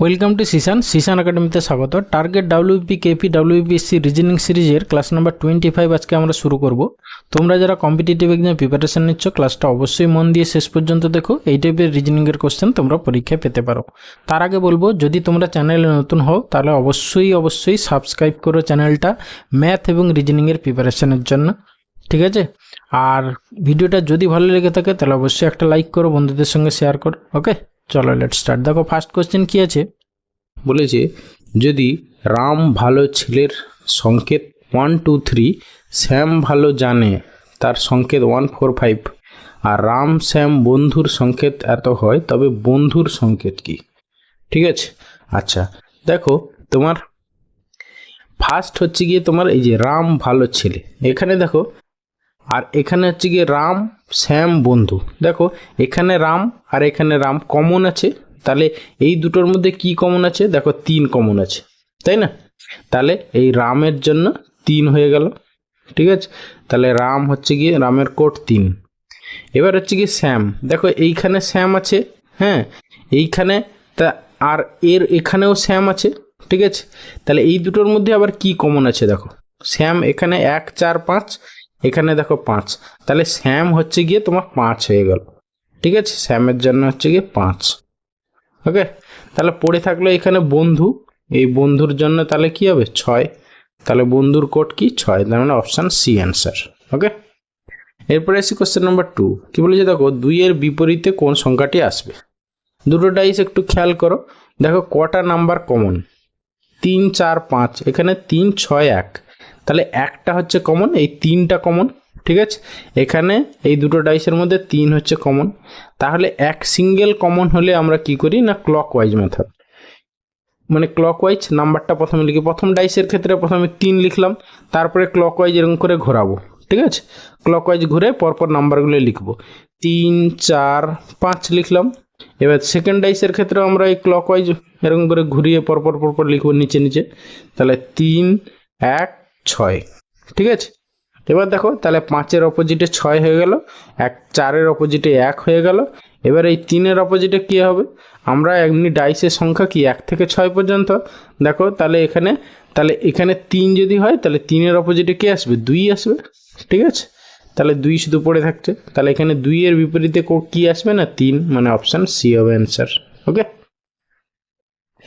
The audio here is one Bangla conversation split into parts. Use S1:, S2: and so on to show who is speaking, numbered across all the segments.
S1: ওয়েলকাম টু সিসান সিসান একাডেমিতে স্বাগত। Target WP KP WPSC reasoning সিরিজের ক্লাস নাম্বার টোয়েন্টি ফাইভ আজকে আমরা শুরু করব। তোমরা যারা কম্পিটিটিভ এক্সাম প্রিপারেশন নিচ্ছ ক্লাসটা অবশ্যই মন দিয়ে শেষ পর্যন্ত দেখো। এই টাইপের রিজনিংয়ের কোশ্চেন তোমরা পরীক্ষায় পেতে পারো। তার আগে বলব, যদি তোমরা চ্যানেলে নতুন হও, তাহলে অবশ্যই অবশ্যই সাবস্ক্রাইব করো চ্যানেলটা ম্যাথ এবং রিজনিংয়ের প্রিপারেশনের জন্য। ঠিক আছে? আর ভিডিওটা যদি ভালো লেগে থাকে, তাহলে অবশ্যই একটা লাইক করো, বন্ধুদের সঙ্গে শেয়ার করো। ওকে চলো লেট স্টার্ট দেখো ফার্স্ট কোশ্চেন কি আছে?
S2: বলেছে যদি রাম ভালো ছেলের সংকেত ওয়ান টু থ্রি শ্যাম ভালো জানে, তার সংকেত ওয়ান ফোর ফাইভ আর রাম, শ্যাম বন্ধুর সংকেত এত হয়, তবে বন্ধুর সংকেত কি? ঠিক আছে? আচ্ছা দেখো, তোমার ফার্স্ট হচ্ছে গিয়ে তোমার এই যে রাম ভালো ছেলে। এখানে দেখো আর এখানে হচ্ছে গিয়ে রাম, শ্যাম, বন্ধু। দেখো, এখানে রাম আর এখানে রাম কমন আছে। তাহলে এই দুটোর মধ্যে কি কমন আছে? দেখো, তিন কমন আছে। তাই না? তাহলে এই রামের জন্য তিন হয়ে গেল। ঠিক আছে? তাহলে রাম হচ্ছে গিয়ে রামের কোট তিন। এবার হচ্ছে গিয়ে শ্যাম। দেখো, এইখানে শ্যাম আছে হ্যাঁ? এইখানে তা আর এর এখানেও শ্যাম আছে। ঠিক আছে? তাহলে এই দুটোর মধ্যে আবার কি কমন আছে? দেখো, শ্যাম এখানে এক, চার, পাঁচ এখানে দেখো পাঁচ। তাহলে শ্যাম হচ্ছে গিয়ে তোমার পাঁচ হয়ে গেল। ঠিক আছে? শ্যামের জন্য হচ্ছে গিয়ে পাঁচ। ওকে তাহলে পড়ে থাকল এখানে বন্ধু। এই বন্ধুর জন্য তাহলে কি হবে? ছয়। তাহলে বন্ধুর কোড কি? ছয়। তার মানে অপশান সি অ্যান্সার ওকে এরপরে আসি কোশ্চেন নাম্বার টু কি বলেছে? দেখো, দুইয়ের বিপরীতে কোন সংখ্যাটি আসবে? দুটো ডাইস একটু খেয়াল করো। দেখো, কটা নাম্বার কমন তিন, চার, পাঁচ। এখানে তিন, ছয়, এক। তাহলে একটা হচ্ছে কমন এই তিনটা কমন ঠিক আছে? এখানে এই দুটো ডাইসের মধ্যে তিন হচ্ছে কমন তাহলে এক সিঙ্গেল কমন হলে আমরা কি করি না ক্লক ওয়াইজ মেথড মানে ক্লক ওয়াইজ নাম্বারটা প্রথমে লিখি। প্রথম ডাইসের ক্ষেত্রে প্রথমে তিন লিখলাম, তারপরে ক্লক ওয়াইজ এরকম করে ঘোরাবো, ঠিক আছে? ক্লক ওয়াইজ ঘুরে পরপর নাম্বারগুলো লিখব। তিন, চার, পাঁচ লিখলাম। এবার সেকেন্ড ডাইসের ক্ষেত্রে আমরা এই ক্লক ওয়াইজ এরকম করে ঘুরিয়ে পরপর পরপর লিখব নিচে নিচে। তাহলে তিন, এক ছয়। ঠিক আছে? এবার দেখো, তাহলে পাঁচের অপোজিটে ছয় হয়ে গেল, এক চারের অপোজিটে এক হয়ে গেল। এবার এই তিনের অপোজিটে কী হবে? আমরা এমনি ডাইসের সংখ্যা কি, এক থেকে ছয় পর্যন্ত? দেখো, তাহলে এখানে তাহলে এখানে তিন যদি হয়, তাহলে তিনের অপোজিটে কে আসবে? দুই আসবে। ঠিক আছে? তাহলে দুই শুধু পড়ে থাকছে। তাহলে এখানে দুইয়ের বিপরীতে কো- আসবে না? তিন মানে অপশান সি হবে অ্যান্সার ওকে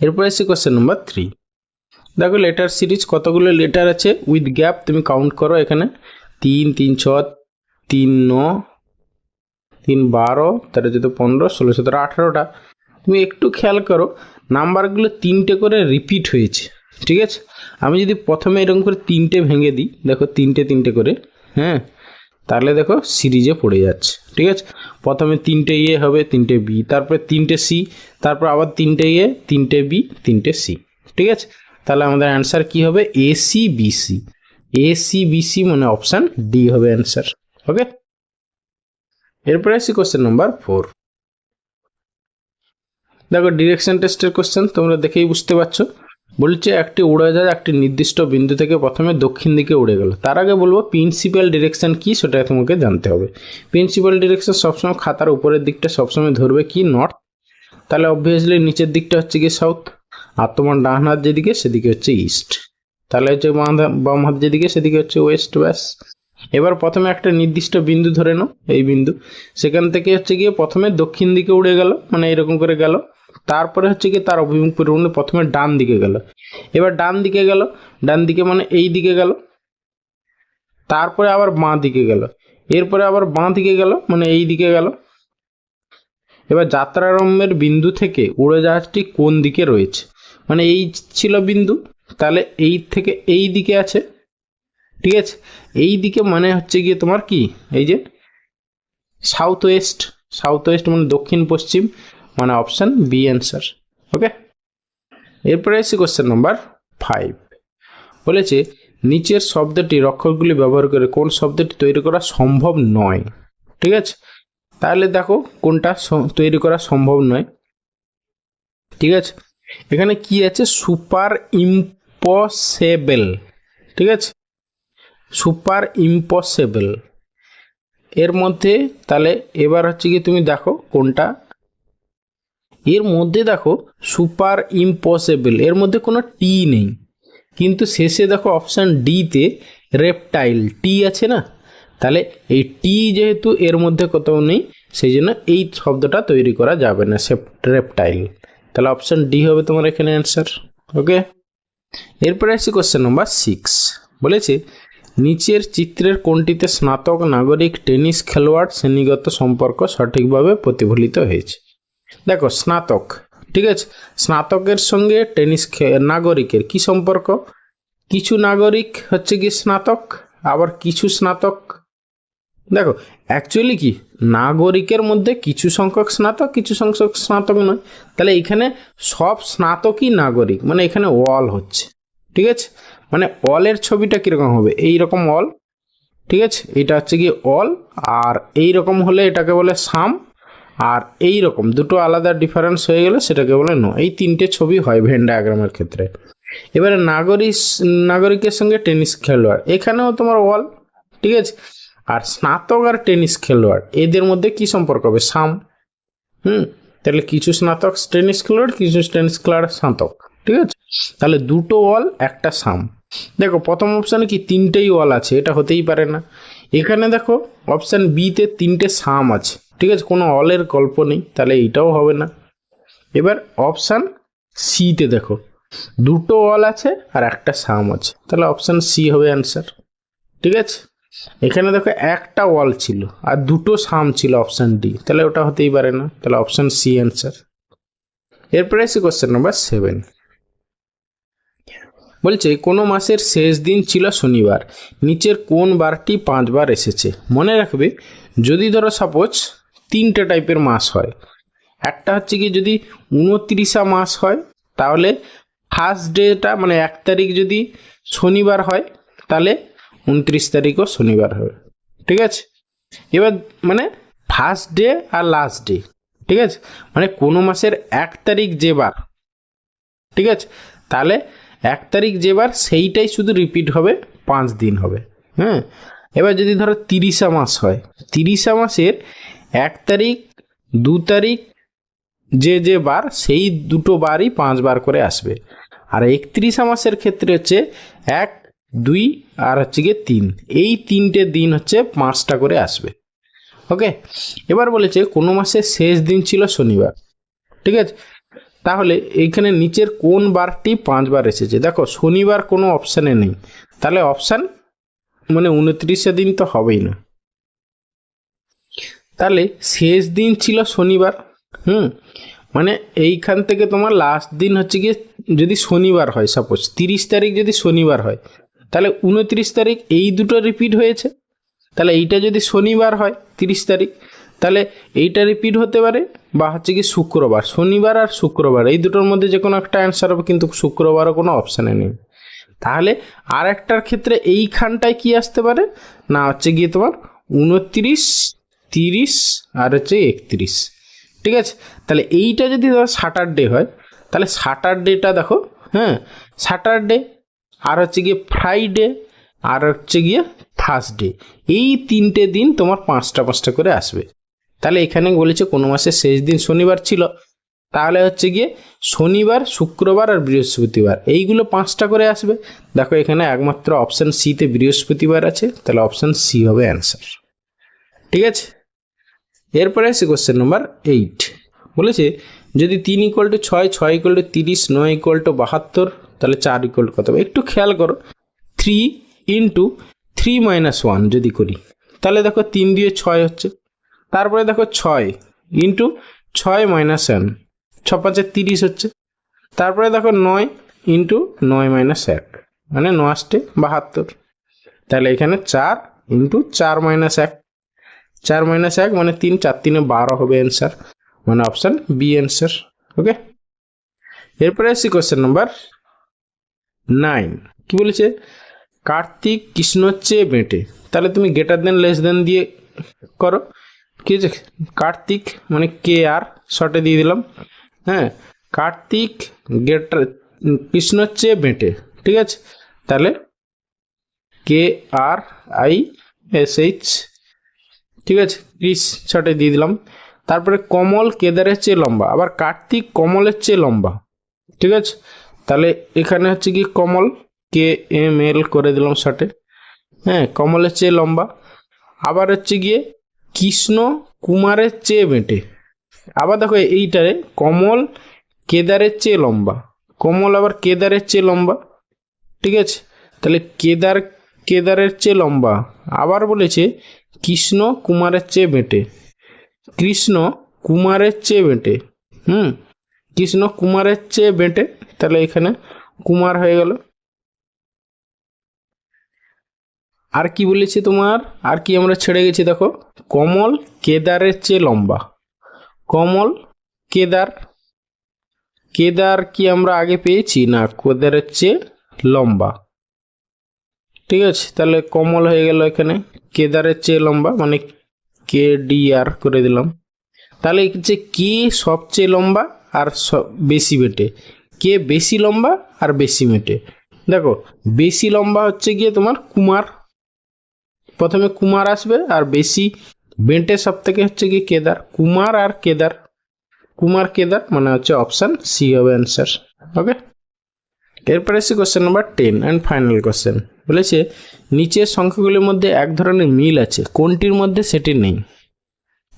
S2: এরপর এসে কোশ্চেন নাম্বার থ্রি দেখো লেটার সিরিজ কতগুলো লেটার আছে? উইথ গ্যাপ তুমি কাউন্ট করো এখানে। তিন তিন, ছ, তিন, ন, তিন, বারো, তেরো, চোদ্দ, পনেরো, ষোলো, সতেরো, আঠারোটা। তুমি একটু খেয়াল করো, নাম্বারগুলো তিনটে করে রিপিট হয়েছে, ঠিক আছে? আমি যদি প্রথমে এরকম করে তিনটে ভেঙে দিই, দেখো তিনটে তিনটে করে হ্যাঁ? তাহলে দেখো সিরিজে পড়ে যাচ্ছে, ঠিক আছে? প্রথমে তিনটে ইয়ে হবে, তিনটে বি, তারপরে তিনটে সি, তারপর আবার তিনটে ইয়ে তিনটে বি, তিনটে সি, ঠিক আছে? তাহলে আমাদের অ্যান্সার কি হবে? A C B C A C B C মানে অপশান ডি হবে অ্যান্সার ওকে এরপরে আসি কোশ্চেন নাম্বার ফোর দেখো ডিরেকশন টেস্টের কোশ্চেন তোমরা দেখেই বুঝতে পারছ। বলছে একটি উড়োজাহাজ একটি নির্দিষ্ট বিন্দু থেকে প্রথমে দক্ষিণ দিকে উড়ে গেল। তার আগে বলব প্রিন্সিপাল ডিরেকশন কি সেটা তোমাকে জানতে হবে। প্রিন্সিপাল ডিরেকশন সবসময় খাতার উপরের দিকটা সবসময় ধরবে কি? নর্থ তাহলে অবভিয়াসলি নিচের দিকটা হচ্ছে কি সাউথ আর তোমার ডান হাত যেদিকে, সেদিকে হচ্ছে ইস্ট তাহলে হচ্ছে বাম হাত- যেদিকে, সেদিকে হচ্ছে ওয়েস্ট ব্যাস। এবার প্রথমে একটা নির্দিষ্ট বিন্দু ধরে নাও, এই বিন্দু। সেখান থেকে হচ্ছে গিয়ে প্রথমে দক্ষিণ দিকে উড়ে গেল মানে এরকম করে গেল। তারপরে হচ্ছে গিয়ে তার অভিমুখ পরিবর্তন প্রথমে ডান দিকে গেল। এবার ডান দিকে গেল, ডান দিকে মানে এই দিকে গেল। তারপরে আবার বাঁ দিকে গেল। এরপরে আবার বাঁ দিকে গেল মানে এই দিকে গেল। এবার যাত্রারম্ভের বিন্দু থেকে উড়োজাহাজটি কোন দিকে রয়েছে? মানে এই ছিল বিন্দু, তাহলে এই থেকে এই দিকে আছে, ঠিক আছে? এই দিকে মানে হচ্ছে গিয়ে তোমার কি? এই যে সাউথ ওয়েস্ট সাউথ ওয়েস্ট মানে দক্ষিণ পশ্চিম মানে অপশান বি অ্যান্সার ওকে এরপরে এসে কোশ্চেন নাম্বার ফাইভ বলেছে, নিচের শব্দটি অক্ষরগুলি ব্যবহার করে কোন শব্দটি তৈরি করা সম্ভব নয়, ঠিক আছে? তাহলে দেখো কোনটা তৈরি করা সম্ভব নয়, ঠিক আছে? এখানে কি আছে? Super impossible. ঠিক আছে? Super impossible. এর মধ্যে তাহলে এবার হচ্ছে কি তুমি দেখো কোনটা। এর মধ্যে দেখো সুপার ইম্পসিবল। এর মধ্যে কোনো টি নেই। কিন্তু শেষে দেখো অপশান ডিতে রেপটাইল টি আছে না? তাহলে এই টি যেহেতু এর মধ্যে কোথাও নেই, সেই জন্য এই শব্দটা তৈরি করা যাবে না, সে রেপটাইল তাহলে অপশান ডি হবে তোমার এখানে অ্যান্সার ওকে এরপরে আসছি কোশ্চেন নাম্বার সিক্স বলেছে, নিচের চিত্রের কোনটিতে স্নাতক নাগরিক টেনিস খেলোয়াড় শ্রেণীগত সম্পর্ক সঠিকভাবে প্রতিফলিত হয়েছে? দেখো, স্নাতক, ঠিক আছে? স্নাতকের সঙ্গে টেনিস নাগরিকের কি সম্পর্ক? কিছু নাগরিক হচ্ছে কি স্নাতক, আবার কিছু স্নাতক। দেখো অ্যাকচুয়ালি কি? নাগরিকের মধ্যে কিছু সংখ্যক স্নাতক, কিছু সংখ্যক স্নাতক নয়। তাহলে এখানে সব স্নাতকই নাগরিক মানে এখানে অল হচ্ছে। ঠিক আছে? মানে অলের ছবিটা কীরকম হবে? এই রকম অল ঠিক আছে? এটা হচ্ছে কি অল আর এই রকম হলে এটাকে বলে সাম আর এই রকম দুটো আলাদা ডিফারেন্স হয়ে গেলে সেটাকে বলে নো এই তিনটে ছবি হয় ভেন ডায়াগ্রামের ক্ষেত্রে। এবারে নাগরিক নাগরিকের সঙ্গে টেনিস খেলোয়াড়, এখানেও তোমার অল ঠিক আছে? আর স্নাতক আর টেনিস খেলোয়াড়, এদের মধ্যে কি সম্পর্ক হবে? সাম, হুম, তাহলে কিছু স্নাতক টেনিস খেলোয়াড়, কিছু টেনিস খেলোয়াড় স্নাতক, ঠিক আছে? তাহলে দুটো অল একটা সাম। দেখো, প্রথম অপশানে কি তিনটেই অল আছে? এটা হতেই পারে না। এখানে দেখো অপশান বিতে তিনটে সাম আছে, ঠিক আছে? কোনো অলের গল্প নেই, তাহলে এইটাও হবে না। এবার অপশান সিতে দেখো, দুটো অল আছে আর একটা সাম আছে, তাহলে অপশান সি হবে অ্যান্সার ঠিক আছে? এখানে দেখো একটা ওয়াল ছিল আর দুটো সাম ছিল অপশান ডি তাহলে ওটা হতেই পারে না। তাহলে অপশান সি অ্যান্সার এরপরে এসে কোশ্চেন নাম্বার সেভেন বলছে, কোনো মাসের শেষ দিন ছিল শনিবার, নিচের কোন বারটি পাঁচবার এসেছে? মনে রাখবে, যদি ধরো সাপোজ তিনটে টাইপের মাস হয়। একটা হচ্ছে কি যদি উনত্রিশা মাস হয়, তাহলে ফার্স্ট ডেটা মানে এক তারিখ যদি শনিবার হয়, তাহলে উনত্রিশ তারিখও শনিবার হবে। ঠিক আছে? এবার মানে ফার্স্ট ডে আর লাস্ট ডে ঠিক আছে? মানে কোনো মাসের এক তারিখ যে বার। ঠিক আছে? তাহলে এক তারিখ যে বার সেইটাই শুধু রিপিট হবে, পাঁচ দিন হবে। হ্যাঁ? এবার যদি ধরো তিরিশা মাস হয়, তিরিশা মাসের এক তারিখ, দু তারিখ যে যে বার, সেই দুটো বারই পাঁচবার করে আসবে। আর একত্রিশা মাসের ক্ষেত্রে হচ্ছে এক দুই আর হচ্ছে গিয়ে তিন। এই তিনটে দিন হচ্ছে পাঁচটা করে আসবে। ওকে? এবার বলেছে কোনো মাসের শেষ দিন ছিল শনিবার। ঠিক আছে? তাহলে এইখানে নিচের কোন বারটি পাঁচবার এসেছে? দেখো, শনিবার কোনো অপশানে নেই। তাহলে অপশান মানে উনত্রিশে দিন তো হবেই না। তাহলে শেষ দিন ছিল শনিবার। হুম? মানে এইখান থেকে তোমার লাস্ট দিন হচ্ছে গিয়ে যদি শনিবার হয় সাপোজ তিরিশ তারিখ যদি শনিবার হয় তাহলে উনত্রিশ তারিখ এই দুটো রিপিট হয়েছে। তাহলে এইটা যদি শনিবার হয়, তিরিশ তারিখ, তাহলে এইটা রিপিট হতে পারে বা হচ্ছে কি শুক্রবার। শনিবার আর শুক্রবার, এই দুটোর মধ্যে যে কোনো একটা অ্যান্সার হবে, কিন্তু শুক্রবারও কোনো অপশানে নেই। তাহলে আর একটার ক্ষেত্রে এইখানটায় কি আসতে পারে? না, হচ্ছে গিয়ে তোমার উনত্রিশ, তিরিশ আর হচ্ছে একত্রিশ। ঠিক আছে? তাহলে এইটা যদি ধরো স্যাটারডে হয়, তাহলে স্যাটারডেটা দেখো হ্যাঁ স্যাটারডে আর হচ্ছে গিয়ে ফ্রাইডে আর হচ্ছে গিয়ে থার্সডে এই তিনটে দিন তোমার পাঁচটা পাঁচটা করে আসবে। তাহলে এখানে বলেছে কোনো মাসের শেষ দিন শনিবার ছিল। তাহলে হচ্ছে গিয়ে শনিবার, শুক্রবার আর বৃহস্পতিবার, এইগুলো পাঁচটা করে আসবে। দেখো এখানে একমাত্র অপশান সিতে বৃহস্পতিবার আছে, তাহলে অপশান সি হবে অ্যান্সার ঠিক আছে? এরপরে আসছে কোশ্চেন নম্বর এইট বলেছে, যদি তিন ইকুয়াল টু ছয় ছয় ইকুয়াল টু তিরিশ, নয় ইকুয়াল টু বাহাত্তর তাহলে চার ইকুয়াল কত হবে? একটু খেয়াল করো। Three into three minus one যদি করি, তাহলে দেখো তিন দিয়ে ছয় হচ্ছে। তারপরে দেখো ছয় ইন্টু ছয় মাইনাস ওয়ান ছ পাঁচে তিরিশ হচ্ছে। তারপরে দেখো নয় ইন্টু নয় মাইনাস এক মানে নয়াস্টে বাহাত্তর। তাহলে এখানে চার ইন্টু চার মাইনাস এক। চার মাইনাস এক মানে তিন, চার তিনে বারো হবে অ্যান্সার মানে অপশান বি অ্যান্সার ওকে এরপরে আসছি কোয়েশ্চেন নাম্বার নাইন। কি বলেছে? কার্তিক কৃষ্ণর চেয়ে বেঁটে। তাহলে তুমি গেটার দেন লেস দেন দিয়ে করো। কি আছে কার্তিক মানে কে আর? শর্টে দিয়ে দিলাম। হ্যাঁ কার্তিক গেটার কৃষ্ণর চেয়ে বেঁটে। ঠিক আছে? তাহলে K R I S H, ঠিক আছে? ক্রিস শর্টে দিয়ে দিলাম। তারপরে কমল কেদারের চেয়ে লম্বা। আবার কার্তিক কমলের চেয়ে লম্বা। ঠিক আছে? তাহলে এখানে হচ্ছে কি কমল কে এম এল করে দিলাম শর্টে হ্যাঁ কমলের চেয়ে লম্বা। আবার হচ্ছে গিয়ে কৃষ্ণ কুমারের চেয়ে বেঁটে। আবার দেখো এইটারে কমল কেদারের চেয়ে লম্বা। কমল আবার কেদারের চেয়ে লম্বা। ঠিক আছে? তাহলে কেদার, কেদারের চেয়ে লম্বা। আবার বলেছে কৃষ্ণ কুমারের চেয়ে বেঁটে। কৃষ্ণ কুমারের চেয়ে বেঁটে। হুম? কৃষ্ণ কুমারের চেয়ে বেঁটে, তাহলে এখানে কুমার হয়ে গেল। আর কি বলেছি তোমার? আর কি আমরা ছেড়ে গেছি দেখো। কমল কেদারের চেয়ে লম্বা। কমল কেদার কেদার কি আমরা আগে পেয়েছি? না, কেদারের চেয়ে লম্বা। ঠিক আছে, তাহলে কমল হয়ে গেল এখানে। কেদারের চেয়ে লম্বা মানে কে ডি আর করে দিলাম। তাহলে যে কে সবচেয়ে লম্বা? আর বেশি বেটে কে বেশি লম্বা আর বেশি মেটে। দেখো, বেশি লম্বা হচ্ছে গিয়ে তোমার কুমার। প্রথমে কুমার আসবে আর বেশি বেঁটে সব থেকে হচ্ছে কি কেদার। কুমার আর কেদার। কুমার, কেদার মানে হচ্ছে অপশান সি হবে অ্যান্সার ওকে এরপরে এসে question number ten and final question বলেছে, নিচের সংখ্যাগুলির মধ্যে এক ধরনের মিল আছে, কোনটির মধ্যে সেটি নেই?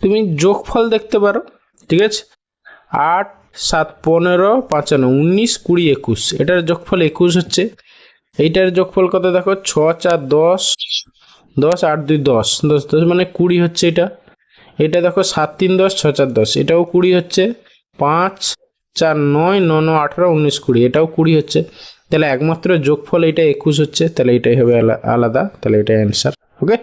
S2: তুমি যোগফল দেখতে পারো, ঠিক আছে? আট সাত পনেরো পাঁচান্ন উনিশ, কুড়ি, একুশ। এটার যোগফল একুশ হচ্ছে। এইটার যোগফল কত দেখো? ছ, চার, দশ দশ, আট, দুই, দশ। দশ দশ মানে কুড়ি হচ্ছে এটা। এটা দেখো, সাত, তিন, দশ, ছ, চার, দশ। এটাও কুড়ি হচ্ছে। পাঁচ, চার, নয়, ন ন, আঠারো, উনিশ, কুড়ি। এটাও কুড়ি হচ্ছে। তাহলে একমাত্র যোগফল এটা একুশ হচ্ছে। তাহলে এটাই হবে আলা- আলাদা। তাহলে এটাই অ্যান্সার ওকে